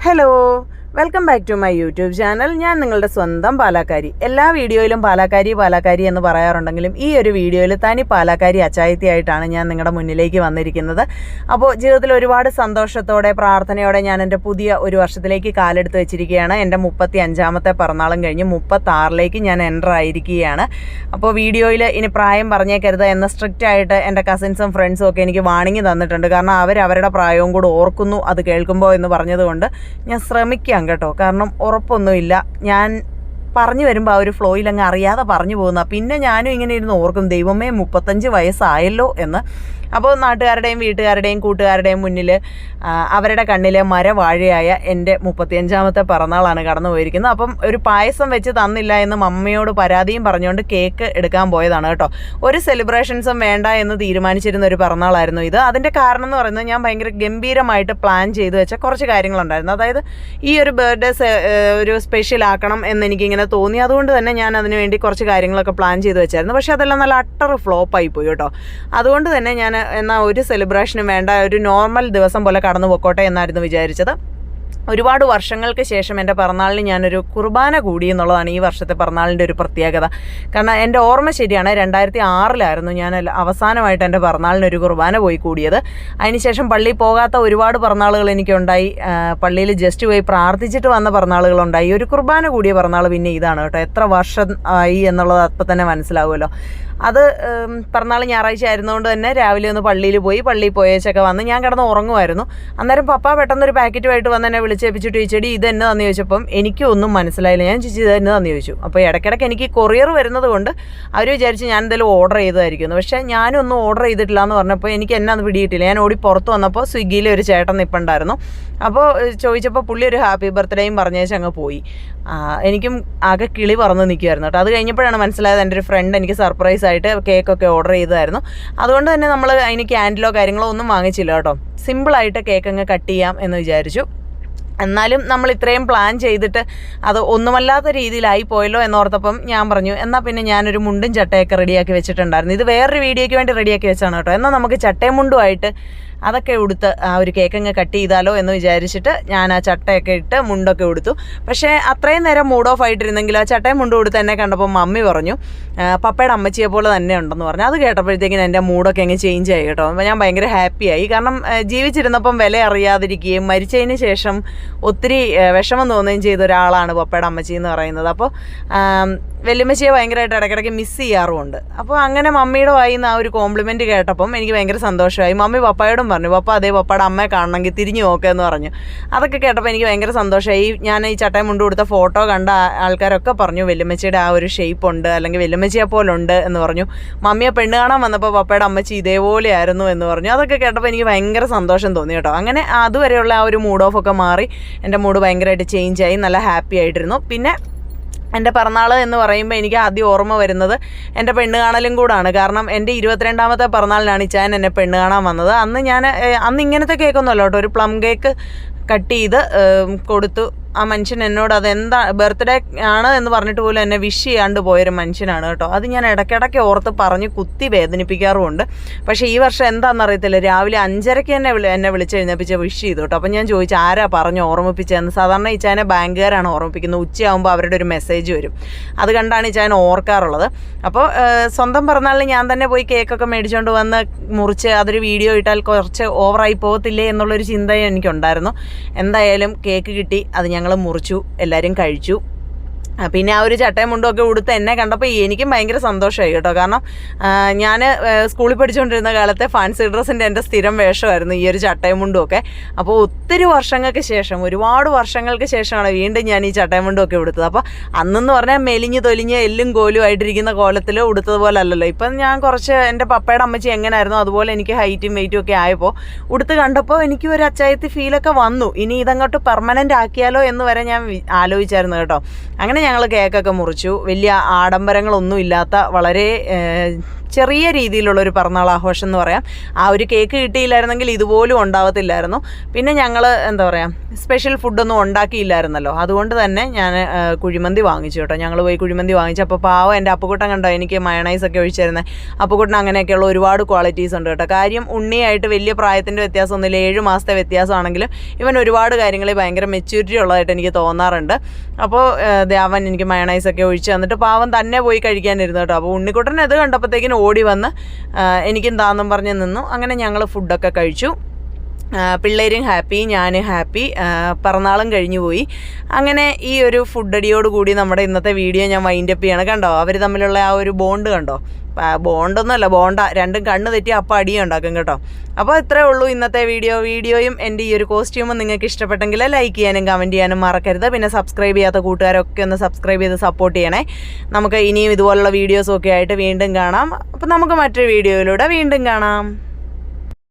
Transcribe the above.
Hello. Welcome back to my YouTube channel ഞാൻ നിങ്ങളുടെ സ്വന്തം പാലാക്കാരി. എല്ലാ വീഡിയോയിലും പാലാക്കാരി പാലാക്കാരി എന്ന് പറയാറുണ്ടെങ്കിലും ഈ ഒരു വീഡിയോയിൽ തനി പാലാക്കാരി അച്ചായത്തിയായിട്ടാണ് ഞാൻ നിങ്ങളുടെ മുന്നിലേക്ക് വന്നിരിക്കുന്നത്. അപ്പോൾ ജീവിതത്തിൽ ഒരുപാട് സന്തോഷത്തോടെ പ്രാർത്ഥനയോടെ ഞാൻ എന്റെ പുതിയ ഒരു വർഷത്തിലേക്ക് കാലെടുത്ത് വെച്ചിരിക്കുകയാണ്. എന്റെ മുപ്പത്തി അഞ്ചാമത്തെ പിറന്നാളും കഴിഞ്ഞ് മുപ്പത്താറിലേക്ക് ഞാൻ എന്റർ ആയിരിക്കുകയാണ്. അപ്പോൾ വീഡിയോയിൽ ഇനി പ്രായം പറഞ്ഞേക്കരുത് എന്ന സ്ട്രിക്റ്റ് ആയിട്ട് എന്റെ കസിൻസും ഫ്രണ്ട്സും ഒക്കെ എനിക്ക് വാണിങ്ങി തന്നിട്ടുണ്ട്. കാരണം അവർ അവരുടെ പ്രായവും കൂടെ ഓർക്കുന്നു അത് കേൾക്കുമ്പോൾ എന്ന് പറഞ്ഞതുകൊണ്ട് ഞാൻ ശ്രമിക്കാം. കേട്ടോ. കാരണം ഉറപ്പൊന്നുമില്ല. ഞാൻ പറഞ്ഞു വരുമ്പോൾ ആ ഒരു ഫ്ലോയിൽ അങ്ങ് അറിയാതെ പറഞ്ഞു പോകുന്ന പിന്നെ ഞാനും ഇങ്ങനെ ഇരുന്ന് ഓർക്കും ദൈവമേ മുപ്പത്തഞ്ച് വയസ്സായല്ലോ എന്ന്. അപ്പോൾ നാട്ടുകാരുടെയും വീട്ടുകാരുടെയും കൂട്ടുകാരുടെയും മുന്നിൽ അവരുടെ കണ്ണിലെ മരവാഴയായ എന്റെ മുപ്പത്തിയഞ്ചാമത്തെ പിറന്നാളാണ് കടന്നു പോയിരിക്കുന്നത് അപ്പം ഒരു പായസം വെച്ച് തന്നില്ല എന്ന് മമ്മയോട് പരാതിയും പറഞ്ഞുകൊണ്ട് കേക്ക് എടുക്കാൻ പോയതാണ് കേട്ടോ. ഒരു സെലിബ്രേഷൻസും വേണ്ട എന്ന് തീരുമാനിച്ചിരുന്ന ഒരു പിറന്നാളായിരുന്നു ഇത്. അതിന്റെ കാരണം എന്ന് പറയുന്നത് ഞാൻ ഭയങ്കര ഗംഭീരമായിട്ട് പ്ലാൻ ചെയ്തു വെച്ച കുറച്ച് കാര്യങ്ങളുണ്ടായിരുന്നു. അതായത് ഈ ഒരു ബർത്ത്ഡേ ഒരു സ്പെഷ്യൽ ആക്കണം എന്ന് എനിക്കിങ്ങനെ തോന്നി. അതുകൊണ്ട് തന്നെ ഞാൻ അതിന് വേണ്ടി കുറച്ച് കാര്യങ്ങളൊക്കെ പ്ലാൻ ചെയ്ത് വെച്ചായിരുന്നു. പക്ഷേ അതെല്ലാം നല്ല അട്ടർ ഫ്ലോപ്പായി പോയി കേട്ടോ. അതുകൊണ്ട് തന്നെ ഞാൻ എന്നാൽ ഒരു സെലിബ്രേഷനും വേണ്ട ഒരു നോർമൽ ദിവസം പോലെ കടന്നു പൊക്കോട്ടെ എന്നായിരുന്നു വിചാരിച്ചത്. ഒരുപാട് വർഷങ്ങൾക്ക് ശേഷം എന്റെ പിറന്നാളിന് ഞാനൊരു കുർബാന കൂടി എന്നുള്ളതാണ് ഈ വർഷത്തെ പിറന്നാളിന്റെ ഒരു പ്രത്യേകത. കാരണം എന്റെ ഓർമ്മ ശരിയാണ് രണ്ടായിരത്തി ആറിലായിരുന്നു ഞാൻ അവസാനമായിട്ട് എന്റെ പിറന്നാളിന് ഒരു കുർബാന പോയി കൂടിയത്. അതിനുശേഷം പള്ളിയിൽ പോകാത്ത ഒരുപാട് പിറന്നാളുകൾ എനിക്കുണ്ടായി. പള്ളിയിൽ ജസ്റ്റ് പോയി പ്രാർത്ഥിച്ചിട്ട് വന്ന പിറന്നാളുകളുണ്ടായി. ഒരു കുർബാന കൂടിയ പിറന്നാൾ പിന്നെ ഇതാണ് കേട്ടോ. എത്ര വർഷം ആയി എന്നുള്ളത് അപ്പം തന്നെ മനസ്സിലാവുമല്ലോ. അത് പിറന്നാൾ ഞായറാഴ്ച ആയിരുന്നുകൊണ്ട് തന്നെ രാവിലെ ഒന്ന് പള്ളിയിൽ പോയി പള്ളിയിൽ പോയേച്ചൊക്കെ വന്ന് ഞാൻ കിടന്ന് ഉറങ്ങുമായിരുന്നു. അന്നേരം പപ്പ പെട്ടെന്നൊരു പാക്കറ്റുമായിട്ട് വന്ന് എന്നെ വിളിച്ചേപ്പിച്ചിട്ട് ചേച്ചി ഇത് എന്നെ തന്നു ചോദിച്ചപ്പം എനിക്കൊന്നും മനസ്സിലായില്ല. ഞാൻ ചേച്ചി ഇത് എന്നെ തന്നു ചോദിച്ചു. അപ്പോൾ ഇടയ്ക്കിടയ്ക്ക് എനിക്ക് കൊറിയർ വരുന്നത് കൊണ്ട് അവർ വിചാരിച്ച് ഞാൻ എന്തെങ്കിലും ഓർഡർ ചെയ്തതായിരിക്കുന്നു പക്ഷേ ഞാനൊന്നും ഓർഡർ ചെയ്തിട്ടില്ല എന്ന് പറഞ്ഞപ്പോൾ എനിക്ക് എന്നെ അത് പിടിയിട്ടില്ല ഞാൻ ഓടി പുറത്ത് വന്നപ്പോൾ സ്വിഗ്ഗിയിൽ ഒരു ചേട്ടൻ നിൽപ്പുണ്ടായിരുന്നു അപ്പോൾ ചോദിച്ചപ്പോൾ പുള്ളി ഒരു ഹാപ്പി ബർത്ത്ഡേയും പറഞ്ഞേച്ച് അങ്ങ് പോയി. എനിക്കും ആകെ കിളി പറന്ന് നിൽക്കുമായിരുന്നു കേട്ടോ. അത് കഴിഞ്ഞപ്പോഴാണ് മനസ്സിലായത് എന്റെ ഒരു ഫ്രണ്ട് എനിക്ക് സർപ്രൈസ് ആയിട്ട് കേക്കൊക്കെ ഓർഡർ ചെയ്തതായിരുന്നു. അതുകൊണ്ട് തന്നെ നമ്മൾ അതിന് ക്യാൻഡിലോ കാര്യങ്ങളോ ഒന്നും വാങ്ങിച്ചില്ല കേട്ടോ. സിമ്പിളായിട്ട് കേക്ക് അങ്ങ് കട്ട് ചെയ്യാം എന്ന് വിചാരിച്ചു. എന്നാലും നമ്മൾ ഇത്രയും പ്ലാൻ ചെയ്തിട്ട് അത് ഒന്നുമല്ലാത്ത രീതിയിലായി പോയല്ലോ എന്നോർത്തപ്പം ഞാൻ പറഞ്ഞു എന്നാൽ പിന്നെ ഞാനൊരു മുണ്ടും ചട്ടയൊക്കെ റെഡിയാക്കി വെച്ചിട്ടുണ്ടായിരുന്നു. ഇത് വേറൊരു വീഡിയോയ്ക്ക് വേണ്ടി റെഡിയാക്കി വെച്ചാണ് കേട്ടോ. എന്നാൽ നമുക്ക് ചട്ടയും മുണ്ടുമായിട്ട് അതൊക്കെ ഉടുത്ത് ആ ഒരു കേക്കങ്ങ് കട്ട് ചെയ്താലോ എന്ന് വിചാരിച്ചിട്ട് ഞാൻ ആ ചട്ടയൊക്കെ ഇട്ട് മുണ്ടൊക്കെ ഉടുത്തു. പക്ഷേ അത്രയും നേരം മൂഡ് ഓഫ് ആയിട്ടിരുന്നെങ്കിൽ ആ ചട്ടയും മുണ്ടും ഉടുത്ത് എന്നെ കണ്ടപ്പോൾ മമ്മി പറഞ്ഞു "ആ, പപ്പയുടെ അമ്മച്ചിയെ പോലെ തന്നെ ഉണ്ടെന്ന് പറഞ്ഞു. അത് കേട്ടപ്പോഴത്തേക്കിനും എന്റെ മൂഡൊക്കെ അങ്ങ് ചേഞ്ച് ആയി കേട്ടോ. ഞാൻ ഭയങ്കര ഹാപ്പിയായി കാരണം ജീവിച്ചിരുന്നപ്പം വില അറിയാതിരിക്കുകയും മരിച്ചതിന് ശേഷം ഒത്തിരി വിഷമം തോന്നുകയും ചെയ്ത ഒരാളാണ് പപ്പയുടെ അമ്മച്ചി എന്ന് പറയുന്നത്. അപ്പോൾ വെല്ലുമ്മച്ചിയെ ഭയങ്കരമായിട്ട് ഇടയ്ക്കിടയ്ക്ക് മിസ് ചെയ്യാറുമുണ്ട്. അപ്പോൾ അങ്ങനെ മമ്മിയുടെ വായിൽ നിന്ന് ആ ഒരു കോംപ്ലിമെന്റ് കേട്ടപ്പം എനിക്ക് ഭയങ്കര സന്തോഷമായി. മമ്മി പപ്പായോടും പറഞ്ഞു പപ്പ അതേ പപ്പയുടെ അമ്മയെ കാണണമെങ്കിൽ തിരിഞ്ഞു നോക്കുകയെന്ന് പറഞ്ഞു. അതൊക്കെ കേട്ടപ്പോൾ എനിക്ക് ഭയങ്കര സന്തോഷമായി. ഞാൻ ഈ ചട്ടയും മുണ്ട് കൊടുത്ത ഫോട്ടോ കണ്ട ആൾക്കാരൊക്കെ പറഞ്ഞു വെല്ലുമ്മച്ചിയുടെ ആ ഒരു ഷേപ്പ് ഉണ്ട് അല്ലെങ്കിൽ വെല്ലുമ്മച്ചിയെ പോലെ ഉണ്ട് എന്ന് പറഞ്ഞു. മമ്മിയെ പെണ്ണ് കാണാൻ വന്നപ്പോൾ പപ്പയുടെ അമ്മച്ചി ഇതേപോലെ ആയിരുന്നു എന്ന് പറഞ്ഞു. അതൊക്കെ കേട്ടപ്പോൾ എനിക്ക് ഭയങ്കര സന്തോഷം തോന്നി കേട്ടോ. അങ്ങനെ അതുവരെയുള്ള ആ ഒരു മൂഡ് ഓഫ് ഒക്കെ മാറി. എന്റെ മൂഡ് ഭയങ്കരമായിട്ട് ചേഞ്ച് ആയി നല്ല ഹാപ്പി ആയിട്ടിരുന്നു. പിന്നെ എന്റെ പിറന്നാൾ എന്ന് പറയുമ്പോൾ എനിക്ക് ആദ്യം ഓർമ്മ വരുന്നത് എന്റെ പെണ്ണ് കാണലും കൂടാണ്. കാരണം എന്റെ ഇരുപത്തിരണ്ടാമത്തെ പിറന്നാളിനാണ് ഇച്ചാൻ എന്നെ പെണ്ണ് കാണാൻ വന്നത്. അന്ന് ഞാൻ അന്ന് ഇങ്ങനത്തെ കേക്കൊന്നുമല്ല കേട്ടോ. ഒരു പ്ലം കേക്ക് കട്ട് ചെയ്ത് കൊടുത്തു. ആ മനുഷ്യൻ എന്നോട് അതെന്താ ബർത്ത്ഡേ ആണ് എന്ന് പറഞ്ഞിട്ട് പോലും എന്നെ വിഷ് ചെയ്യാണ്ട് പോയൊരു മനുഷ്യനാണ് കേട്ടോ. അത് ഞാൻ ഇടയ്ക്കിടയ്ക്ക് ഓർത്ത് പറഞ്ഞ് കുത്തി വേദനിപ്പിക്കാറുമുണ്ട്. പക്ഷേ ഈ വർഷം എന്താണെന്ന് അറിയത്തില്ല. രാവിലെ അഞ്ചരയ്ക്ക് തന്നെ വിളി എന്നെ വിളിച്ച് എഴുന്നേപ്പിച്ച് വിഷ് ചെയ്തു കേട്ടോ. അപ്പം ഞാൻ ചോദിച്ചു ആരാ പറഞ്ഞു ഓർമ്മിപ്പിച്ചതെന്ന്? സാധാരണ ഈ ഇച്ചാനെ ബാങ്കുകാരാണ് ഓർമ്മിപ്പിക്കുന്നത്. ഉച്ചയാകുമ്പോൾ അവരുടെ ഒരു മെസ്സേജ് വരും. അത് കണ്ടാണ് ഇച്ചാൻ ഓർക്കാറുള്ളത്. അപ്പോൾ സ്വന്തം പറഞ്ഞാലും ഞാൻ തന്നെ പോയി കേക്കൊക്കെ മേടിച്ചുകൊണ്ട് വന്ന് മുറിച്ച് അതൊരു വീഡിയോ ഇട്ടാൽ കുറച്ച് ഓവറായി പോകത്തില്ലേ എന്നുള്ളൊരു ചിന്ത എനിക്കുണ്ടായിരുന്നു. എന്തായാലും കേക്ക് കിട്ടി അത് ഞങ്ങൾ മുറിച്ചു എല്ലാവരും കഴിച്ചു. പിന്നെ ആ ഒരു ചട്ടയും മുണ്ടും ഒക്കെ ഉടുത്ത് എന്നെ കണ്ടപ്പോൾ എനിക്കും ഭയങ്കര സന്തോഷമായി കേട്ടോ. കാരണം ഞാൻ സ്കൂളിൽ പഠിച്ചുകൊണ്ടിരുന്ന കാലത്തെ ഫാൻസി ഡ്രസ്സിന്റെ എന്റെ സ്ഥിരം വേഷമായിരുന്നു ഈ ഒരു ചട്ടയും മുണ്ടും ഒക്കെ. അപ്പോൾ ഒത്തിരി വർഷങ്ങൾക്ക് ശേഷം ഒരുപാട് വർഷങ്ങൾക്ക് ശേഷമാണ് വീണ്ടും ഞാൻ ഈ ചട്ടയും മുണ്ടും ഒക്കെ ഉടുത്തത്. അപ്പോൾ അന്നെന്ന് പറഞ്ഞാൽ മെലിഞ്ഞ് തൊലിഞ്ഞ് എല്ലും കോലും ആയിട്ടിരിക്കുന്ന കോലത്തിൽ ഉടുത്തതുപോലെ അല്ലല്ലോ ഇപ്പം ഞാൻ കുറച്ച് എന്റെ പപ്പയുടെ അമ്മച്ചി എങ്ങനെയായിരുന്നു അതുപോലെ എനിക്ക് ഹൈറ്റും വെയിറ്റും ഒക്കെ ആയപ്പോൾ ഉടുത്ത് കണ്ടപ്പോൾ എനിക്ക് ഒരു അച്ചായത്തി ഫീലൊക്കെ വന്നു. ഇനി ഇതങ്ങോട്ട് പെർമനന്റ് ആക്കിയാലോ എന്ന് വരെ ഞാൻ ആലോചിച്ചായിരുന്നു കേട്ടോ. അങ്ങനെ ഞങ്ങൾ കേക്കൊക്കെ മുറിച്ചു. വലിയ ആഡംബരങ്ങളൊന്നും ഇല്ലാത്ത വളരെ ചെറിയ രീതിയിലുള്ള ഒരു പിറന്നാൾ ആഘോഷം എന്ന് പറയാം. ആ ഒരു കേക്ക് കിട്ടിയില്ലായിരുന്നെങ്കിൽ ഇതുപോലും ഉണ്ടാവത്തില്ലായിരുന്നു. പിന്നെ ഞങ്ങൾ എന്താ പറയുക സ്പെഷ്യൽ ഫുഡൊന്നും ഉണ്ടാക്കിയില്ലായിരുന്നല്ലോ. അതുകൊണ്ട് തന്നെ ഞാൻ കുഴിമന്തി വാങ്ങിച്ചു കേട്ടോ. ഞങ്ങൾ പോയി കുഴിമന്തി വാങ്ങിച്ചു. അപ്പോൾ പാവം എന്റെ അപ്പുകുട്ടൻ കണ്ടോ എനിക്ക് മയണൈസ് ഒക്കെ ഒഴിച്ചിരുന്നത് അപ്പുകുട്ടൻ അങ്ങനെയൊക്കെയുള്ള ഒരുപാട് ക്വാളിറ്റീസ് ഉണ്ട് കേട്ടോ. കാര്യം ഉണ്ണിയായിട്ട് വലിയ പ്രായത്തിന്റെ വ്യത്യാസമൊന്നുമില്ല. ഏഴ് മാസത്തെ വ്യത്യാസമാണെങ്കിലും ഇവൻ ഒരുപാട് കാര്യങ്ങളിൽ ഭയങ്കര മെച്യൂരിറ്റി ഉള്ളതായിട്ട് എനിക്ക് തോന്നാറുണ്ട്. അപ്പോൾ ദേവൻ എനിക്ക് മയണൈസ് ഒക്കെ ഒഴിച്ച് തന്നിട്ട് പാവം തന്നെ പോയി കഴിക്കാനിരുന്നു കേട്ടോ. അപ്പോൾ ഉണ്ണിക്കുട്ടൻ അത് കണ്ടപ്പോഴത്തേക്കിനും ഓടി വന്ന് എനിക്കും താന്നും പറഞ്ഞ് നിന്നു. അങ്ങനെ ഞങ്ങൾ ഫുഡൊക്കെ കഴിച്ചു. പിള്ളേരും ഹാപ്പി ഞാൻ ഹാപ്പി പിറന്നാളും കഴിഞ്ഞു പോയി. അങ്ങനെ ഈ ഒരു ഫുഡടിയോട് കൂടി നമ്മുടെ ഇന്നത്തെ വീഡിയോ ഞാൻ വൈൻഡ് അപ്പ് ചെയ്യണം. കണ്ടോ? അവർ തമ്മിലുള്ള ആ ഒരു ബോണ്ട് കണ്ടോ? ബോണ്ടൊന്നുമല്ല ബോണ്ട രണ്ടും കണ്ണ് തെറ്റി അപ്പം അടിയും ഉണ്ടാക്കും കേട്ടോ. അപ്പോൾ ഇത്രേ ഉള്ളൂ ഇന്നത്തെ വീഡിയോ വീഡിയോയും എന്റെ ഈ ഒരു കോസ്റ്റ്യൂമും നിങ്ങൾക്ക് ഇഷ്ടപ്പെട്ടെങ്കിൽ ലൈക്ക് ചെയ്യാനും കമന്റ് ചെയ്യാനും മറക്കരുത്. പിന്നെ സബ്സ്ക്രൈബ് ചെയ്യാത്ത കൂട്ടുകാരൊക്കെ ഒന്ന് സബ്സ്ക്രൈബ് ചെയ്ത് സപ്പോർട്ട് ചെയ്യണേ. നമുക്ക് ഇനിയും ഇതുപോലുള്ള വീഡിയോസൊക്കെ ആയിട്ട് വീണ്ടും കാണാം. അപ്പോൾ നമുക്ക് മറ്റൊരു വീഡിയോയിലൂടെ വീണ്ടും കാണാം.